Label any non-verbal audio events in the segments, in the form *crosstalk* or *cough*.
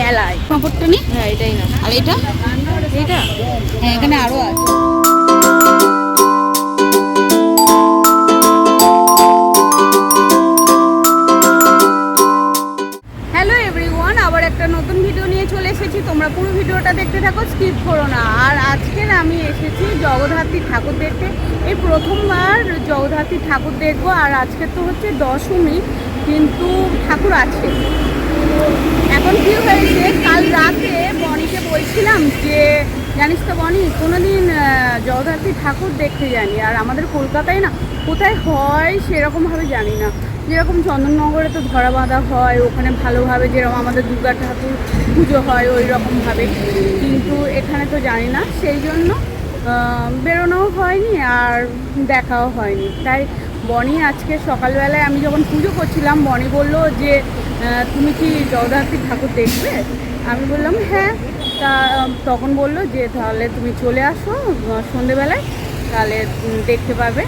মেলায়। কাপড়টা নি? হ্যাঁ এটাই না। আর এটা? এটা? হ্যাঁ এখানে আরও আছে। হ্যালো এভরিওয়ান আবার একটা নতুন ভিডিও নিয়ে চলে এসেছি। তোমরা পুরো ভিডিওটা দেখতে থাকো স্কিপ করো না। আর আজকের আমি এসেছি জগদ্ধাত্রী ঠাকুর দেখতে। এই প্রথমবার জগদ্ধাত্রী ঠাকুর দেখব আর আজকে তো হচ্ছে দশমী কিন্তু ঠাকুর আছে। এখন কি হয়েছে? কাল রাতে বনিকে বলছিলাম যে, জানিস তো বনি, কোনোদিন জগদ্ধাত্রী ঠাকুর দেখতে জানি আর আমাদের কলকাতায় না, কোথায় হয় সেরকমভাবে জানি না। যেরকম চন্দননগরে তো ধরা বাঁধা হয়, ওখানে ভালোভাবে যেরকম আমাদের দুর্গা ঠাকুর পুজো হয়, ওই রকমভাবে কিন্তু এখানে তো জানি না, সেই জন্য বেরোনোও হয়নি আর দেখাও হয়নি। তাই বনি আজকে সকালবেলায় আমি যখন পুজো করছিলাম, বনি বলল যে তুমি কি জগদ্ধাত্রী ঠাকুর দেখবে? আমি বললাম হ্যাঁ। তা তখন বলল যে, তাহলে তুমি চলে আসো সন্ধেবেলায়, তাহলে দেখতে পাবে।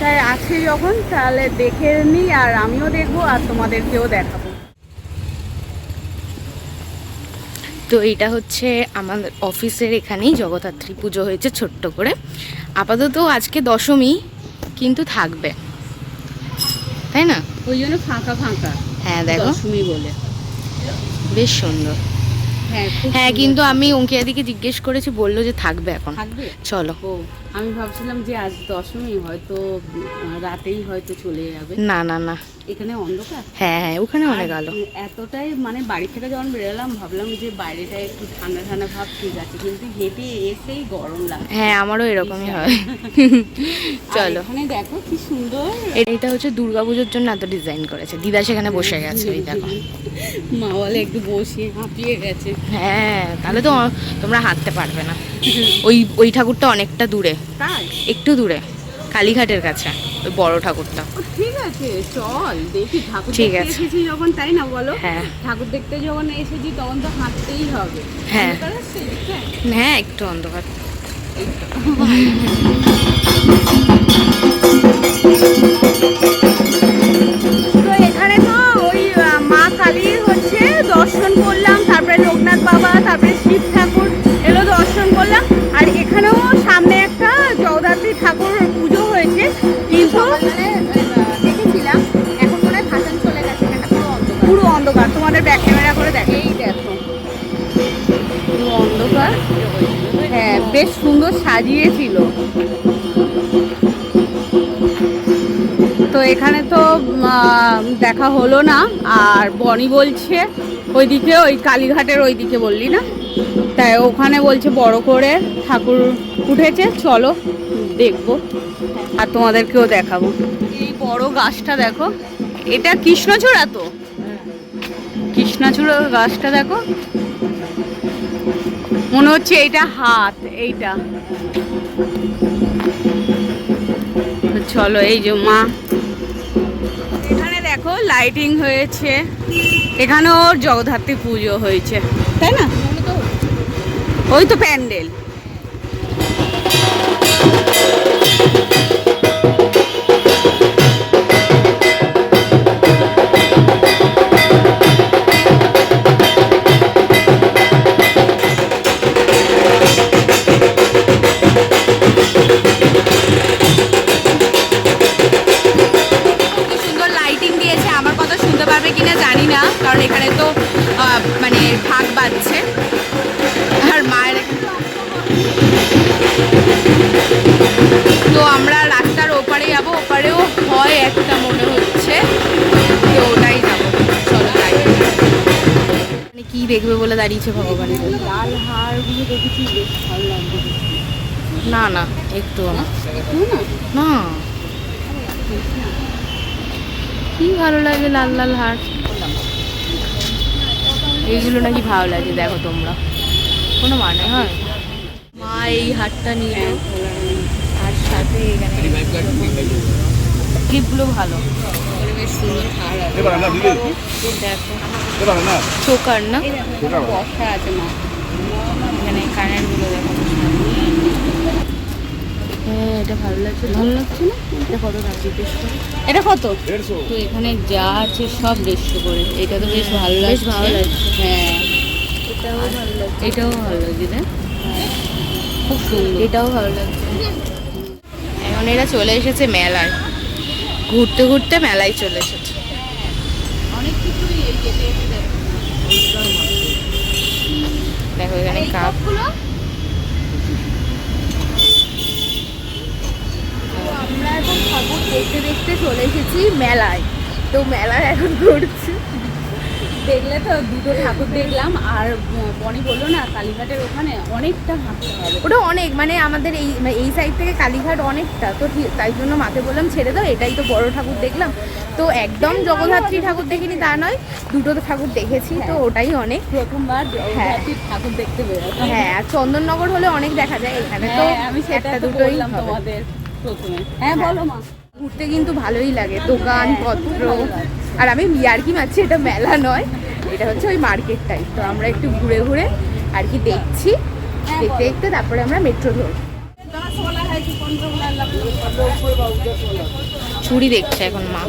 তাই আছে যখন, তাহলে দেখে নিই আর আমিও দেখব আর তোমাদেরকেও দেখাবো। তো এইটা হচ্ছে আমাদের অফিসের এখানেই জগদ্ধাত্রী পুজো হয়েছে ছোট্ট করে। আপাতত আজকে দশমী, কিন্তু থাকবে। তাই না? ওই জন্য ফাঁকা ফাঁকা। হ্যাঁ দেখো। দশমী বলে। বেশ সুন্দর। হ্যাঁ হ্যাঁ কিন্তু আমি অঙ্কিয়াদিকে জিজ্ঞেস করেছি বলল যে থাকবে এখন। চলো। আমি ভাবছিলাম যে আজ দশমী হয়তো রাতেই হয়তো চলে যাবে। না না না। এখানে অন্ধকার? হ্যাঁ হ্যাঁ ওখানে অনেক আলো। এতটাই মানে বাড়ি থেকে যখন বেরোলাম ভাবলাম যে বাইরেটা একটু ঠান্ডা ঠান্ডা ভাব ঠিক আছে। কিন্তু হেঁটে এসেই গরম লাগে হ্যাঁ আমারও এরকমই হয়। *laughs* চলো। এখানে দেখো কি সুন্দর। এটা হচ্ছে দুর্গাপুজোর জন্য এত ডিজাইন করেছে। দিদা সেখানে বসে গেছে ওই দেখো। *laughs* মা বলে একটু বসে হাঁপিয়ে গেছে। হ্যাঁ তাহলে তো তোমরা হাঁটতে পারবে না। *laughs* ওই ওই ঠাকুরটা অনেকটা দূরে। একটু দূরে কালীঘাটের কাছে। বড় ঠাকুরটা ঠিক আছে চল দেখি ঠাকুর ঠিক আছে। এসেছি যখন তাই না বলো হ্যাঁ। ঠাকুর দেখতে যখন এসেছি তখন তো হাঁটতেই হবে হ্যাঁ। এদিকটা? হ্যাঁ একটু অন্ধকার বেশ সুন্দর সাজিয়েছিল। তো এখানে তো দেখা হলো না। আর বনি বলছে ওইদিকে ওই কালীঘাটের ওইদিকে বললি না? তাই ওখানে বলছে বড় করে ঠাকুর উঠেছে। চলো দেখব। আর তোমাদেরকেও দেখাবো। এই বড় গাছটা দেখো। এটা কৃষ্ণচূড়া তো? কৃষ্ণচূড়া গাছটা দেখো। মনে হচ্ছে এইটা হাত, এইটা। চলো, এই যে মা। এখানে দেখো লাইটিং হয়েছে। এখানেও জগদ্ধাত্রী পুজো হয়েছে। তাই না? ওই তো প্যান্ডেল। দেখবে বলে দাঁড়িয়েছে ভগবান লাল হারগুলো দেখেছি বেশ ভালো লাগবে না না একটু না। একটু না? না। কি ভালো লাগে লাল লাল হার। এইগুলো নাকি ভালো লাগে দেখো তোমরা। কোনো মানে হয়? মা এই হারটা নিয়ে আর সাথে এখানে ক্লিপগুলো ভালো। বেশ সুন্দর হার দেখো। চোকার না? বসা আছে মা। এখানে কানেরগুলো দেখো হ্যাঁ এটা ভালো লাগছে। ভালো লাগছে না? এটা কত দাম? জিজ্ঞেস করে এটা কত? তো এখানে যা আছে সব দেড়শো করে। এটা তো বেশ ভালো লাগছে। ভালো লাগছে। হ্যাঁ। এটাও ভালো লাগছে। এটাও ভালো লাগছে না? খুব সুন্দর। এটাও ভালো লাগছে। এখন এরা চলে এসেছে মেলায়। ঘুরতে ঘুরতে মেলায় চলে এসেছে অনেক কিছুই এই যেতে যেতে দেখো। দেখো এখানে কাপ তো আমরা এখন ঠাকুর দেখতে দেখতে চলে এসেছি মেলায়। তো মেলায় এখন ঘুরছি। দেখলে তো দুটো ঠাকুর দেখলাম আর বনি বলল না কালীঘাটের ওখানে অনেকটা হাঁটতে হবে। ওটা অনেক মানে আমাদের এই মানে এই সাইড থেকে কালীঘাট অনেকটা তো তাই জন্য মাকে বললাম ছেড়ে দাও এটাই তো বড় ঠাকুর দেখলাম। তো একদম জগদ্ধাত্রী ঠাকুর দেখিনি তা নয় দুটো তো ঠাকুর দেখেছি তো হ্যাঁ। ওটাই অনেক। প্রথমবার জগদ্ধাত্রীর ঠাকুর দেখতে বেরোলাম। হ্যাঁ আর চন্দননগর হলে অনেক দেখা যায় এখানে তো হ্যাঁ আমি সেটা দুটোই তোমাদের প্রথমে। হ্যাঁ বলো মা। ঘুরতে কিন্তু ভালোই লাগে দোকান হ্যাঁ, পত্র। আর আমি ইয়ার্কি মারছি এটা মেলা নয় এটা হচ্ছে ওই মার্কেট টাইপ তো আমরা একটু ঘুরে ঘুরে আর কি দেখছি হ্যাঁ, দেখতে দেখতে তারপরে আমরা মেট্রো ধরব। চুড়ি দেখছে এখন মা।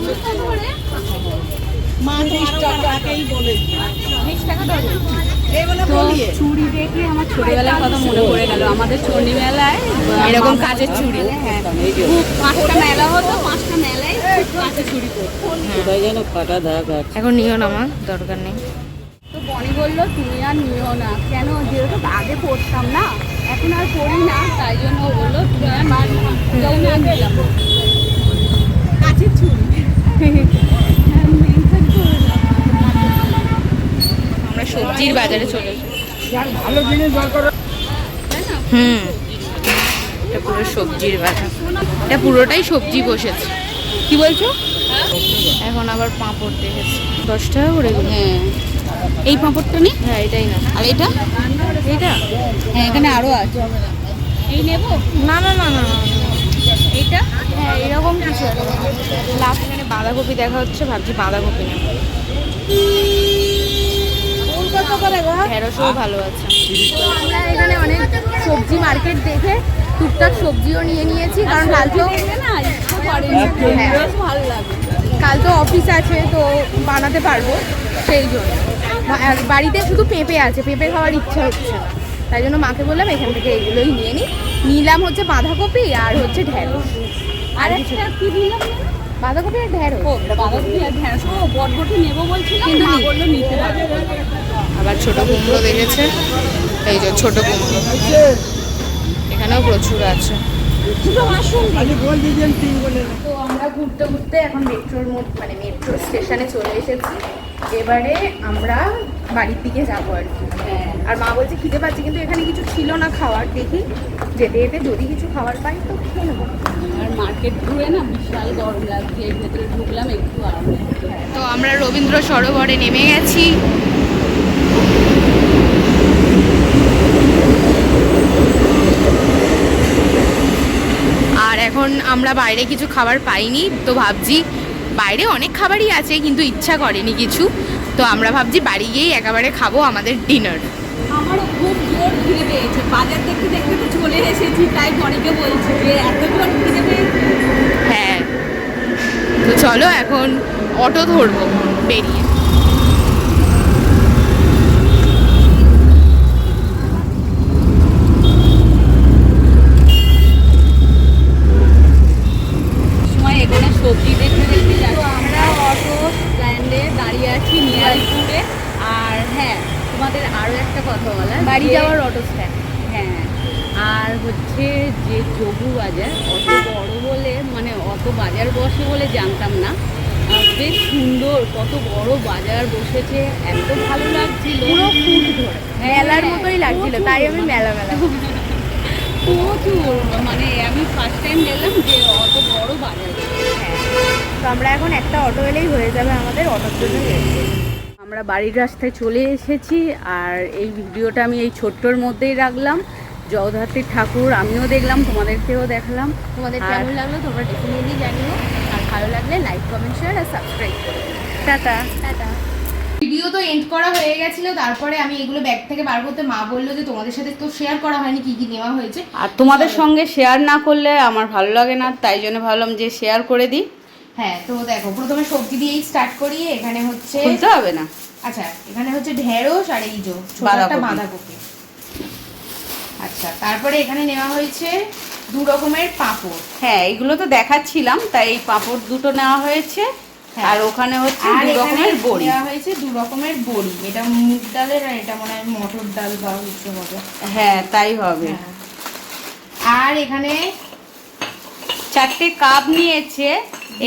চুড়ি দেখে আমার ছোটবেলার কথা মনে পড়ে গেল। আমাদের চণ্ডী মেলায় এরকম কাজের চুড়ি হ্যাঁ পাঁচটা মেলা হতো পাঁচটা মেলায় এখন নিও না মা দরকার নেই। তো বনি বলল তুমি আর নিও না। কেন? যেহেতু আগে পড়তাম না এখন আর পড়ি না তাই জন্য বলল তুমি আর হ্যাঁ। আমরা সবজির বাজারে চলে না? হুম। এটা পুরো সবজির বাজার। এটা পুরোটাই সবজি বসেছে। কি বলছো? এখন আবার পাঁপড় দেখেছি। দশ টাকা করে হ্যাঁ। এই পাঁপড়টা নি? হ্যাঁ এটাই না। আর এটা? এটা? হ্যাঁ এখানে আরও আছে। এই নেব? না না না না। এইটা? হ্যাঁ এরকম কিছু। লাস্ট এখানে বাঁধাকপি দেখা হচ্ছে ভাবছি বাঁধাকপি নেব। ঢেঁড়সও ভালো আছে। আমরা এখানে অনেক সবজি মার্কেট দেখে টুকটাক সবজিও নিয়ে নিয়েছি কারণ কাল তো না হ্যাঁ। ভালো কাল তো অফিস আছে তো বানাতে পারব সেই জন্য। আর বাড়িতে শুধু পেঁপে আছে পেঁপে খাওয়ার ইচ্ছা হচ্ছে তাই জন্য মাকে বললাম এখান থেকে এগুলোই নিয়ে নিই নিলাম হচ্ছে বাঁধাকপি আর হচ্ছে ঢেঁড়স। আর একটা কি দিলাম বাঁধাকপি আর ঢেঁড়স। বাঁধাকপি আর ও বটবটি নেব কিন্তু বলল নিতে আবার ছোট কুমড়ো দেখেছে। এই যে ছোট কুমড়ো। এখানেও প্রচুর আছে। তো আমরা ঘুরতে ঘুরতে এখন মেট্রোর মধ্যে মানে মেট্রো স্টেশনে চলে এসেছি। এবারে আমরা বাড়ির দিকে যাব আর কি। আর মা বলছে খিদে পাচ্ছি কিন্তু এখানে কিছু ছিল না খাওয়ার দেখি। যেতে যেতে যদি কিছু খাবার পাই তো খেয়ে নেব। আর মার্কেট ঘুরে না বিশাল গরম লাগছে ভেতরে ঢুকলাম একটু আরাম তো আমরা রবীন্দ্র সরোবরে নেমে গেছি আর এখন আমরা বাইরে কিছু খাবার পাইনি তো ভাবছি বাইরে অনেক খাবারই আছে কিন্তু ইচ্ছা করেনি কিছু। তো আমরা ভাবছি বাড়ি গিয়েই একেবারে খাব আমাদের ডিনার আমারও খুব জোর খিদে পেয়েছে। বাজার দেখতে দেখতে তো চলে এসেছি তাই অনেকে বলছে যে এত জোর খিদে পেয়েছে। হ্যাঁ। তো চলো এখন অটো ধরবো বেরিয়ে সময় এখানে সবজি দেখতে দেখতে যাচ্ছি আমরা অটো স্ট্যান্ডে দাঁড়িয়ে আছি নিয়ালিপুরে আর হ্যাঁ তোমাদের আরও একটা কথা বলা বাড়ি যে- যাওয়ার অটো স্ট্যান্ড হ্যাঁ আর হচ্ছে যে যোগু বাজার অত বড় বলে মানে অত বাজার বসে বলে জানতাম না আর বেশ সুন্দর কত বড় বাজার বসেছে এত ভালো লাগছিল। পুরো ফুট ধরে। হ্যাঁ, মেলার মতোই লাগছিল তাই আমি মেলা মেলা প্রচুর। মানে আমি ফার্স্ট টাইম গেলাম যে অত বড় বাজার। হ্যাঁ তো আমরা এখন একটা অটো এলেই হয়ে যাবে আমাদের অটোর জন্য। আমরা বাড়ির রাস্তায় চলে এসেছি আর এই ভিডিওটা আমি এই ছোট্টর মধ্যেই রাখলাম। জগদ্ধাত্রীর ঠাকুর আমিও দেখলাম তোমাদেরকেও দেখালাম। তোমাদের কেমন লাগল তোমরা ডেফিনেটলি জানিও। ভালো লাগলে লাইক কমেন্ট শেয়ার আর সাবস্ক্রাইব করো। টাটা। টাটা। ভিডিও তো এন্ড করা হয়ে গেছিল তারপরে আমি এগুলো ব্যাগ থেকে বার করতে মা বলল যে তোমাদের সাথে তো শেয়ার করা হয়নি কি কি নেওয়া হয়েছে। আর তোমাদের সঙ্গে শেয়ার না করলে আমার ভালো লাগে না তাই জন্য ভাবলাম যে শেয়ার করে দিই। হ্যাঁ তো দেখো প্রথমে সবজি দিয়েই স্টার্ট করি এখানে হচ্ছে খুলতে হবে না? আচ্ছা এখানে হচ্ছে ঢেঁড়স আর এই যে ছোট একটা বাঁধাকপি। বাঁধাকপি। আচ্ছা তারপরে এখানে নেওয়া হয়েছে দু রকমের পাঁপড়। হ্যাঁ এগুলো তো দেখাচ্ছিলাম তাই এই পাঁপড় দুটো নেওয়া হয়েছে। হ্যাঁ। আর ওখানে হচ্ছে দু রকমের বড়ি। দেওয়া হয়েছে দু রকমের বড়ি। এটা মুগ ডালের আর এটা মনে হয় মটর ডাল বা কিছু হবে হ্যাঁ তাই হবে। হ্যাঁ। আর এখানে চারটে কাপ নিয়েছে।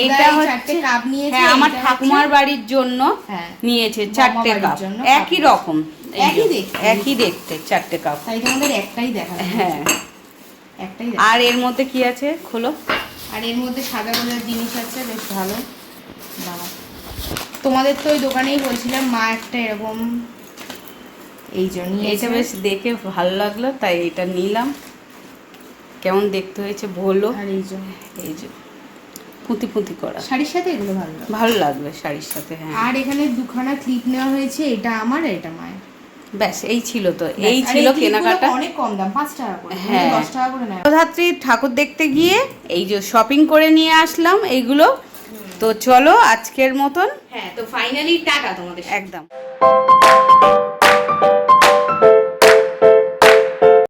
এইটা হচ্ছে চারটে কাপ নিয়েছে হ্যাঁ আমার ঠাকুমার বাড়ির জন্য হ্যাঁ নিয়েছে চারটে কাপ। একই রকম। একই দেখতে। একই দেখতে চারটে কাপ। তাই তোমাদের একটাই দেখা হ্যাঁ। একটাই আর এর মধ্যে কি আছে? খোলো। আর এর মধ্যে সাদা গোলার জিনিস আছে বেশ ভালো। তোমাদের তো ওই দোকানেই বলছিলাম মা একটা এরকম এই জন্য এটা বেশ দেখে ভালো লাগল তাই এটা নিলাম। কেমন দেখতে হয়েছে বলো। আর এই জন্য এই যে পুঁতি পুঁতি করা। শাড়ির সাথে এগুলো ভালো ভালো লাগবে শাড়ির সাথে হ্যাঁ। আর এখানে দুখানা ক্লিপ নেওয়া হয়েছে এটা আমার আর এটা মায়ের। ব্যাস এই ছিল তো। এই ছিল কেনাকাটা। অনেক কম দাম পাঁচ টাকা করে। হ্যাঁ। দশ টাকা করে নেয়। ঠাকুর দেখতে গিয়ে এই যে শপিং করে নিয়ে আসলাম এইগুলো। তো চলো আজকের মতন। হ্যাঁ তো ফাইনালি টাটা তোমাদের একদম।